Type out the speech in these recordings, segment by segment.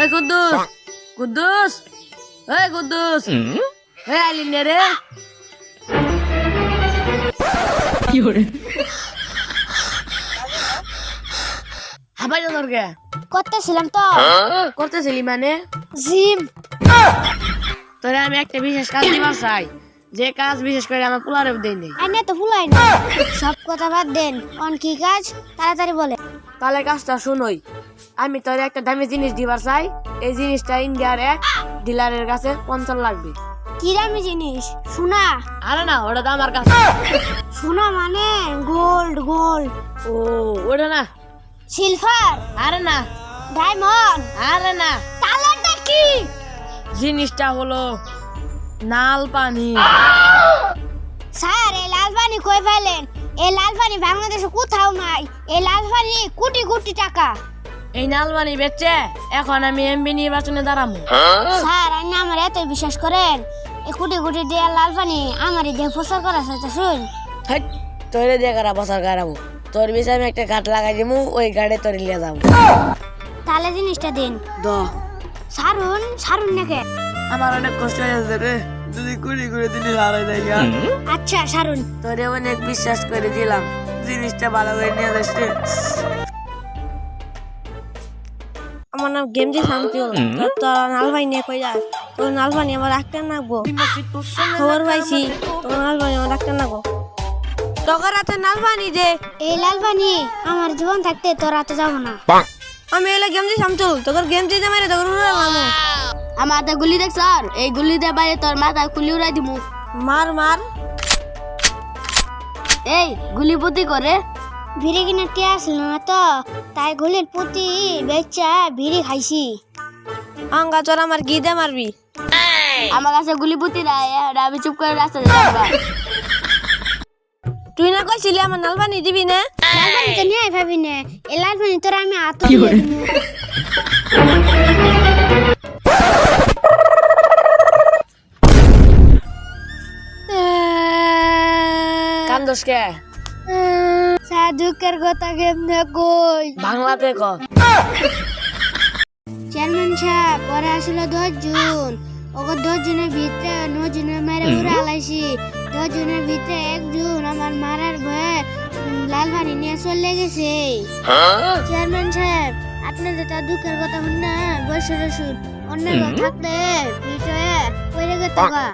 এই কুদ্দুস কুদ্দুস এই কুদ্দুস। এই আলিন রে। হাবাই তোর করতেছিলাম তো। করতেছিলি মানে? জিম। তোরে আমি একটা বিশেষ কাজ দিবার চাই। যে কাজ বিশেষ করে আমার পোলারেও দেই নেই। আইনে তো ভুলাই না। সব কথা বাদ দেন। অন কি কাজ? তাড়াতাড়ি বলে তাহলে কাজটা শুনোই। আমি তোর একটা দামি জিনিস দিবার চাই। এই জিনিসটা ইন্ডিয়ার এক ডিলারের কাছে পঞ্চাশ লাগবে। কি দামি জিনিস? সোনা আরে না ওটা তো আমার কাছে। সোনা মানে গোল্ড গোল্ড। ও ওটা না। সিলভার। আরে না। ডায়মন্ড। আরে না। তাহলে কি? জিনিসটা হলো নাল পানি। স্যার এই লাল পানি কই ফেলেন এই লাল পানি বাংলাদেশে কোথাও নাই। এই লাল পানি কোটি কোটি টাকা। এই নাল পানি বেচে এখন আমি এমবি নির্বাচনে দাঁড়াবো স্যার আপনি আমার এত বিশ্বাস করেন? এই কোটি কোটি দেয়ার লাল পানি আমারই দেহ প্রচার করা চাইতে শুন তোরে দিয়ে কারা বসার কারাবো তোর বিষয়ে আমি একটা কাঠ লাগাই দিমু ওই গাড়ি তোর লিয়ে যাব। তাহলে জিনিসটা দিন। দ। সারুন সারুন নাকি আমার অনেক কষ্ট হয়ে যাচ্ছে রে। যদি কুড়ি কুড়ি জিনিস হারাই দেয় আচ্ছা সারুন তোরে অনেক বিশ্বাস করে দিলাম। জিনিসটা ভালো করে নিয়ে যাস রে। আমার নাম গেমজি শামসুল তোর নালভাই নিয়ে কই যায় তোর নালভাই আমার ডাক্তার নাকবো খবর পাইছি। তোর নালভাই আমার ডাক্তার নাকবো তোর হাতে নালভানি দে এই লাল পানি আমার জীবন থাকতে তোর হাতে যাব না। আমি এলে গেমজি শামসুল তোর গেমজি দে মেরে তোর উড়ালাম আমার হাতে গুলি দেখ স্যার। এই গুলি দিয়ে বাইরে তোর মাথা খুলি উড়াই দিমু। মার মার। এই গুলি পুতি করে। ভিড়ি কিনে টিয়া আসল না তো তাই গুলির পুতি বেচা ভিড়ি খাইছি। আঙ্গা তোর আমার গিদে মারবি। আমার কাছে গুলি পুতি নাই আমি চুপ করে রাস্তা যাবা তুই না কইছিলি আমার নালভানি দিবি না? লাল পানি তো নিয়ে ভাবি না এই লাল পানি তোর আমি হাত কান্দোস কে? সাধুকের কথা কেমনে কই? বাংলাতে ক চেয়ারম্যান সাহেব পরে আসলো দশ জুন ওকে দশ জনের ভিতরে ন জনের মেরে ঘুরে আলাইছি। দশ জনের ভিতরে একজন আমার মারার ভয়ে লাল পানি নিয়ে চলে গেছে। চেয়ারম্যান সাহেব আপনি যে তার দুঃখের কথা শুন না বসে রসুন অন্য থাকলে ভিতরে পড়ে গেছে গা।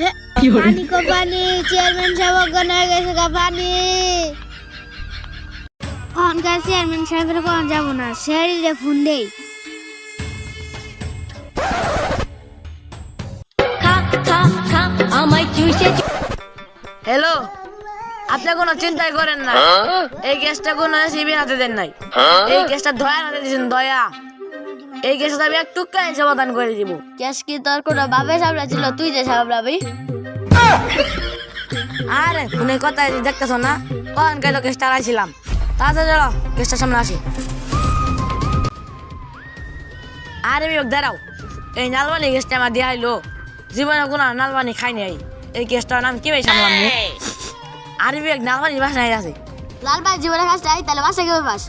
হে, পানি কো পানি চেয়ারম্যান সাহেব হয়ে গেছে গা পানি। অনকার চেয়ারম্যান সাহেবের কোন যাব না। সেরিরে ফোন দেই। হ্যালো আপনি কোনো চিন্তাই করেন না। এই গ্যাসটা কোনো শিবির হাতে দেন নাই। এই গ্যাসটা দয়ার হাতে দিয়েছেন দয়া। এই গ্যাসটা আমি এক টুকায় সমাধান করে দিব। গ্যাস কি তোর কোনো বাবে সামলা ছিল? তুই যে সামলাবি আরে ফোনে কথা দেখতেছ না? কখন কেন গ্যাসটা আড়াইছিলাম তাড়াতাড়ি চলো গ্যাসটার সামনে আসি। আরে বিবেক দাঁড়াও। এই নালবানি গ্যাসটা আমার দিয়ে আইলো। জীবনে কোনো নালবানি খাই নাই। এই গ্যাসটার নাম কি ভাই সামলাম আরে বিবেক নালবানি বাসায় আছে। লাল ভাই জীবনে কাজ চাই তাহলে বাসা কেমন বাস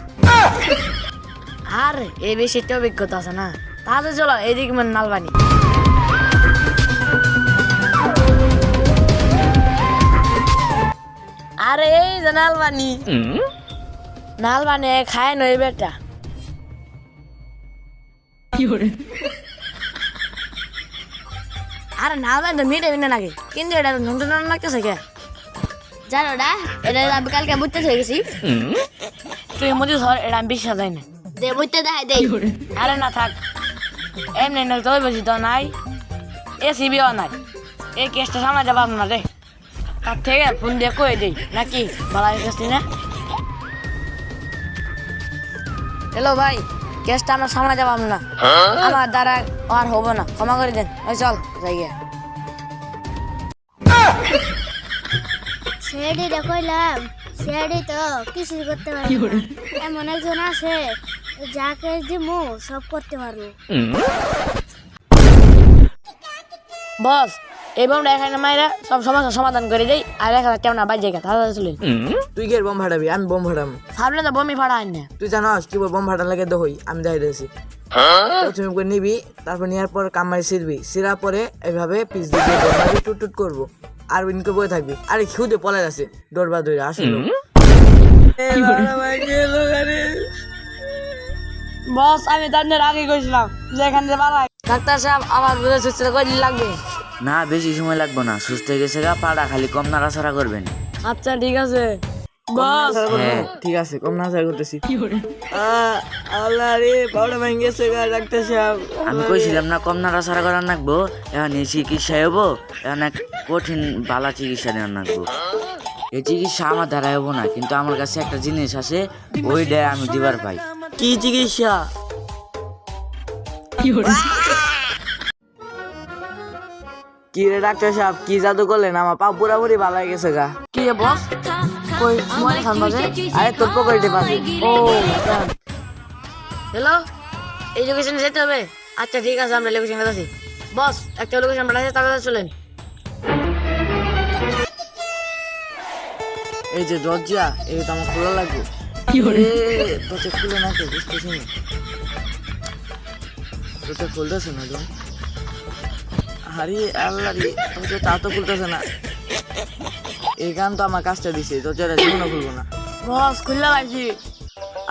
আর এই বেশি একটা অভিজ্ঞতা আছে না। তাহলে চলো এইদিকে মানে নালবানি। আরে এই যে নালবানি। নালবানি খায় নই বেটা। আরে নালবানি তো মিটে মিটে নাকি। কিন্তু এটা নতুন লাগতেছে কে? জানো না এটা আমি কালকে বুঝতে হয়ে গেছি। তুই মধ্যে ধর এটা আমি বিশ্বাস হয় না। দে বুঝতে দেখাই দেই আরে না থাক। এমনি না তোর বেশি তো নাই। এ সিবিও নাই। এই কেসটা সামনে যাবার না রে। তার থেকে ফোন দিয়ে কয়ে দিই। নাকি? বালাই কেসটি না? হ্যালো ভাই কেসটা আমার সামনে যাবার না। আমার দ্বারা আর হব না। ক্ষমা করে দেন। ওই চল যাই গিয়ে। সেডি কইলাম সেডি তো কিছু করতে পারবে। এমন একজন আছে যাকে দিমু সব করতে পারব। বস বোমটা এখানে মাইরা সব সমস্যার সমাধান করে দেই। আর এক হাজার কেমন বাইর জায়গা তাড়াতাড়ি চলেন তুই কি বোম ফাটাবি? আমি বোম ফাটাম সামনে তো বমি ফাড়া হয় না। তুই জানাস কি বোম ফাটান লাগে দহই আমি দেখাই দিয়েছি প্রথমে করে নিবি তারপর নেওয়ার পর ছিড়বি। ছিড়া পরে এইভাবে পিস দিয়ে টুট টুট করব। আর বয়ে থাকবি। আরে পলাই আছে দৌড়া আসলো বস আমি তাদের আগে কইছিলাম যে এখান থেকে পালাই। ডাক্তার সাহেব আমার বুঝে সুস্থ করে লাগবে। না বেশি সময় লাগবে না। সুস্থ হয়ে গেছে গা পাড়া খালি কম নাড়াচাড়া করবেন। আচ্ছা ঠিক আছে। বস। হ্যাঁ। ঠিক আছে কম না করতেছি। আল্লাহ রে পাউডার ভেঙে গেছে গা ডাক্তার সাহেব আমি কইছিলাম না কম নাড়াচাড়া করার নাকবো। এখন এই চিকিৎসা হব। এখন এক কঠিন বালা চিকিৎসা নেওয়ার নাকবো। এই চিকিৎসা আমার দ্বারা হব না কিন্তু আমার কাছে একটা জিনিস আছে ওইটা আমি দিবার পাই। কি চিকিৎসা? কি রে ডাক্তার সাহেব কি জাদু করলেন? আমার পা পুরাপুরি ভালো হয়ে গেছে গা। কি রে বস? কই মোবাইল খান বাজে আরে তোর পকেটে পাবি। ও হ্যালো এই লোকেশনে যেতে হবে? আচ্ছা ঠিক আছে আমরা লোকেশনে যাচ্ছি বস একটা লোকেশন পাঠাচ্ছি তাড়াতাড়ি চলেন। এই যে দরজা এই তো আমার খোলা লাগবে। এ, দরজা খুলে না তো বুঝতেছি না। দরজা খুলতেছে না আরে আল্লাহ তা তো খুলতেছে না। এই গান তো আমার কাজটা দিছে জীবনে খুলবো না। বস খুললে পাইছি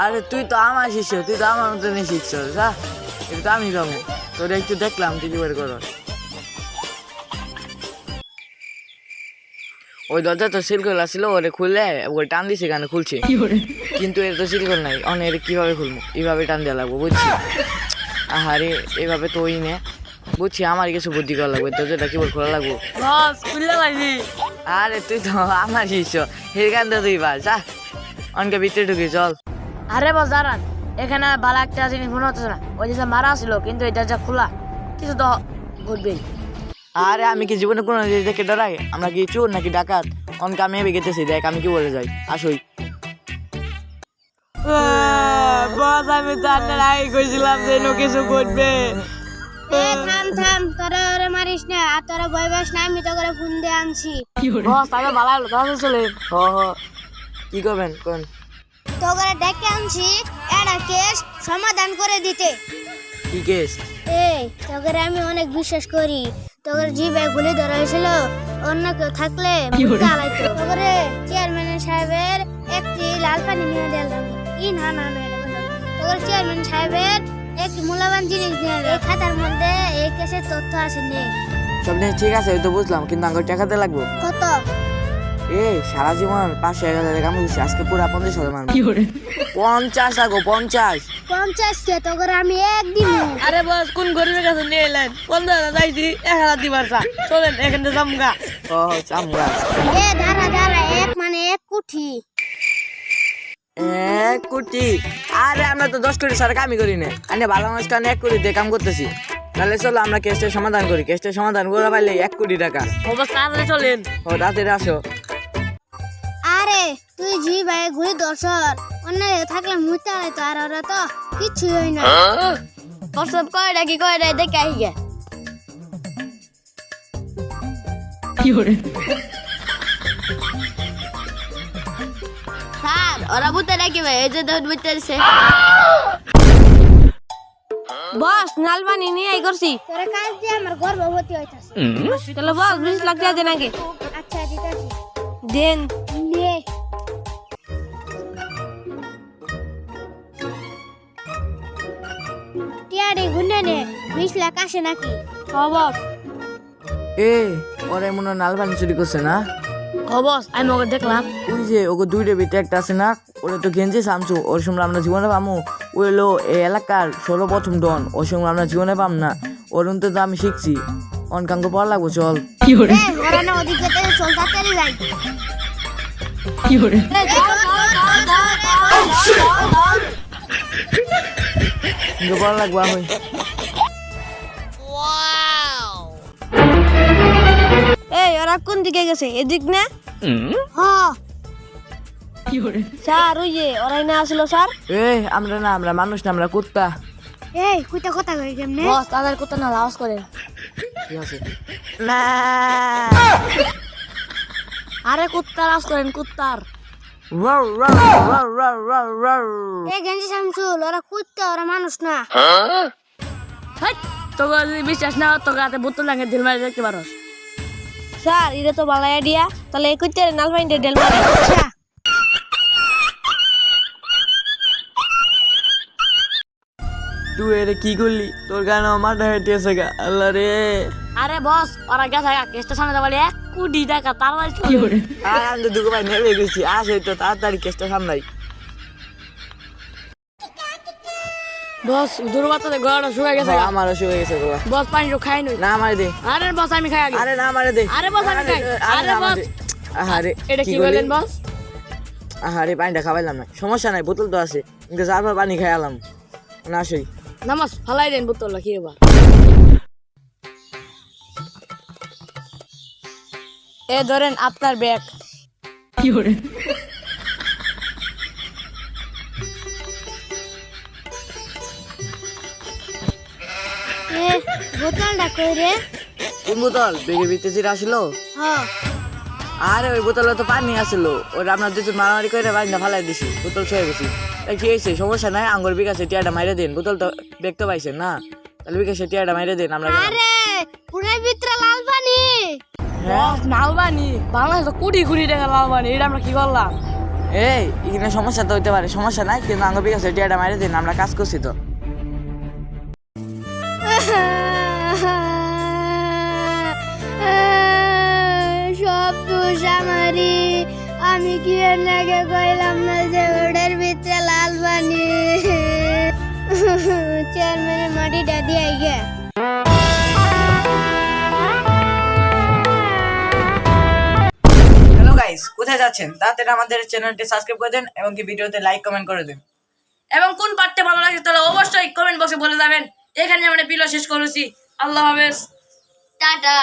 আরে তুই তো আমার শিষ্য তুই তো আমার শিখছ যা। এটা তো আমি পাবো তোর একটু দেখলাম তুই কি বের করো ওই দরজা তো সিলকল আসছিল ওরে খুললে ওরে টান দিছে কেন খুলছে। কিন্তু এর তো সিলকল নাই অনেক কীভাবে খুলবো? এইভাবে টান দেওয়া লাগবো বুঝছি আহারে এভাবে তো ওই নে। বুঝছি আমার কিছু বুদ্ধি করা লাগবে। দরজাটা কি বল খোলা লাগবো। বস আরে তুই তো আমার শিষ্য সেখান তো তুই পার যা। অনকে ভিতরে ঢুকি চল। আরে বস দাঁড়ান। এখানে ভালো একটা জিনিস মনে হচ্ছে না। ওই যে মারা ছিল কিন্তু এই দরজা খোলা কিছু তো ঘটবেই। আরে আমি কি জীবনে কোনো জিনিস দেখে ডরাই? আমরা কি চোর নাকি ডাকাত? অনকে আমি গেতেছি দেখ আমি কি বলে যাই। আসই। বস আমি তো আপনার আগে কইছিলাম যে কিছু ঘটবে। থাম থাম তোরা ওরে মারিস না আর তোরা ভয় পাস না আমি তো করে ফোন দিয়ে আনছি। বস তাহলে ভালো হলো তাড়াতাড়ি হ হ। কি করবেন কোন? তো করে ডেকে আনছি কেস সমাধান করে দিতে। কি কেস এই তোকে আমি অনেক বিশ্বাস করি। তোকে জিবে গুলি ধরা হয়েছিল অন্য কেউ থাকলে চালাইতো চেয়ারম্যান সাহেবের একটি লাল পানি নিয়ে দিলাম। ই না না না তোকে চেয়ারম্যান সাহেবের একটি মূল্যবান জিনিস দিয়ে এই খাতার মধ্যে এই কেসের তথ্য আছে নেই। সব জিনিস ঠিক আছে ওই তো বুঝলাম কিন্তু আঙ্গুর টাকাতে লাগবো। কত? এ সারা জীবন পাঁচশো এক হাজার কাম করছি আজকে পুরো পঞ্চাশ হাজার মারবো পঞ্চাশ আগো পঞ্চাশ। পঞ্চাশ কে? তোকে আমি একদিন আরে বস কোন গরিবের কাছে নিয়ে এলেন? পনেরো হাজার চাইছি এক হাজার দিবার চা চলেন এখানে জামগা হ হ চামড়া এ দাঁড়া দাঁড়া এক মানে এক কুঠি। এক কোটি। আরে আমরা তো দশ কোটি সারা কামই করি না। আমি ভালো মানুষ কারণে এক কোটি দিয়ে কাম করতেছি। তাহলে চলো আমরা কেসটা সমাধান করি। কেসটা সমাধান করে পাইলে এক কোটি টাকা। তাড়াতাড়ি চলেন। ও রাতে আসো। আরে তুই জি ভাই ঘুরে দর্শর অন্য থাকলে মুইতে আড়াইতো আর ওরা তো কিচ্ছু হয় না। প্রস্তাব কয়টা কি কয়টা দেখে আই গে। স্যার ওরা বুঝতে রাখিবে এই যে দৌড় বুঝতে দিছে বস নালবানি নিয়ে আই করছি। তোরা কাজ দিয়ে আমার গর্ভবতী হইতাছে। তাহলে বস বিশ লাখ টাকা দেন আগে। আচ্ছা দিতাছি। দেন। নে। টিয়াড়ি গুনে নে। বিশ লাখ আসে নাকি? হ বস। এ ওরা মনে নালবানি চুরি করছে না? বস আমি ওকে দেখলাম ওই যে ওকে দুইটা ভিতরে একটা আছে না ওরা তো গেঞ্জি সামছু ওর সঙ্গে আমরা জীবনে পামু ওই হলো এই এলাকার সর্বপ্রথম ডন ওর সঙ্গে আমরা জীবনে পাম না ওর তো আমি শিখছি অনকাঙ্ক পড়া লাগবো চল ওদিকে থেকে চল তাড়াতাড়ি যাই পড়া লাগবো আমি এই ওরা কোন দিকে গেছে এদিক না স্যার ওই যে ওরাই না আসলো স্যার। এ আমরা না আমরা মানুষ না আমরা কুত্তা। এই কুইটা কথা কই কেমনে? বস তাদের কত না লাউস করেন ঠিক আছে আরে কুত্তার আজ করেন কুত্তার। রাউ, রাউ, রাউ, রাউ, রাউ, রাউ। এ গেঞ্জি শামসুল ওরা কুত্তা ওরা মানুষ না। তোকে যদি বিশ্বাস না হয়, তোকে হাতে বোতল লাগে ঢিল মারি দেখতে পারো স্যার এটা তো বালা আইডিয়া তাহলে এই করতে নালভাইনটা ডেল মারে। আচ্ছা। তুই এরে কি করলি? তোর গান আমার হেঁটেছে গা। আল্লাহ রে। আরে বস ওরা গেছে কেসটা সামনে যাব এক কোটি টাকা তার বাড়ি আর আমি তো দুঃখ ভাই নেমে গেছি। আসে তো তাড়াতাড়ি কেসটা সামলাই বস দুর্বাতাতে গলাটা শুয়ে গেছে। আমারও শুয়ে গেছে গোলা বস পানি তো খাই নই না আমারে দে। আরে বস আমি খাই আগে। আরে না আমারে দে। আরে বস আমি খাই। আরে বস। দে। আহারে এটা কি? বললেন বস? আহারে পানিটা খাওয়াইলাম না। সমস্যা নাই বোতল তো আছে। কিন্তু যার পর পানি খাইলাম না সই। নামাজ ফালাই দেন বোতলটা কি এবার এ ধরেন আপনার ব্যাগ। এ বোতলটা কই রে? কোন বোতল? বেগে আসলো। হ। আরে ওই বোতলে তো পানি আসলো। আপনার দুজন মারামারি করে ফালাই দিছি। বোতল ছয়ে গেছি। তাই কি হয়েছে? সমস্যা নাই? আঙ্গুর বিকাশে টিয়াটা মাইরে দিন। বোতল তো দেখতে পাইছেন না? তাহলে বিকাশে টিয়াটা মাইরে দিন আমরা আরে পুরে ভিতরে লাল পানি বাংলাদেশ তো কোটি কোটি টাকা এটা আমরা কি করলাম এই এখানে সমস্যা তো হইতে পারে। সমস্যা নাই কিন্তু আঙ্গুর বিকাশে টিয়াটা মাইরে দিন আমরা কাজ করছি তো। আমি কি কইলাম না যে ওটার ভিতরে লাল পানি চেয়ারম্যানের মাটিটা দিয়ে গে হ্যালো গাইস কোথায় যাচ্ছেন? তাড়াতাড়ি আমাদের চ্যানেলটি সাবস্ক্রাইব করে দেন এবং কি ভিডিওতে লাইক কমেন্ট করে দেন। এবং কোন পার্টটা ভালো লাগে তাহলে অবশ্যই কমেন্ট বক্সে বলে যাবেন। এখানে আমরা পিলো শেষ করেছি। আল্লাহ হাফেজ। টাটা।